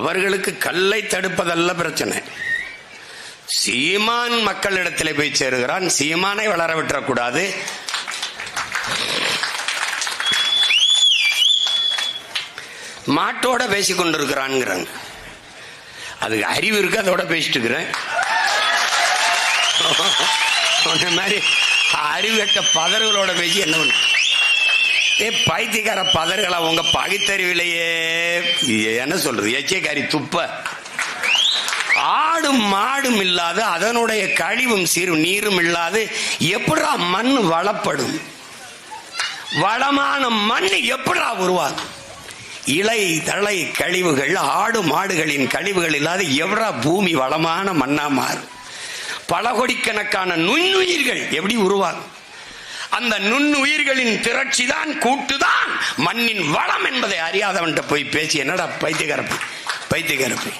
அவர்களுக்கு கல்லை தடுப்பதல்ல பிரச்சனை. சீமான் மக்களிடத்தில் போய் சேருகிறான். சீமானை வளர விட்டுறக்கூடாது. மாட்டோட பேசி கொண்டிருக்கிறான்ங்கிறாங்க அதுக்கு அறிவு இருக்கு அதோட பேசிட்டு இருக்கிறேன் சொன்ன மாதிரி அறிவுகட்ட பதறுகளோட பேசி என்ன பண்ண ஏ பைத்தியக்கார பதறுகளா உங்க பகுத்தறிவிலேயே? என்ன சொல்றது? எச்சைக்காரி துப்ப. ஆடும் மாடும் இல்லாத அதனுடைய கழிவும் சிறு நீரும் இல்லாது எப்படா மண் வளப்படும்? வளமான மண் எப்படா உருவாகும்? இலை தலை கழிவுகள் ஆடு மாடுகளின் கழிவுகள் இல்லாத எவ்வளா பூமி வளமான மண்ணா மாறும்? பல கோடிக்கணக்கான நுண்ணுயிர்கள் எப்படி உருவாகும்? அந்த நுண்ணுயிர்களின் திரட்சி தான் கூட்டுதான் மண்ணின் வளம் என்பதை அறியாதவன்கிட்ட போய் பேசி என்னடா பைத்தியகரப்பு பைத்தியகரப்பு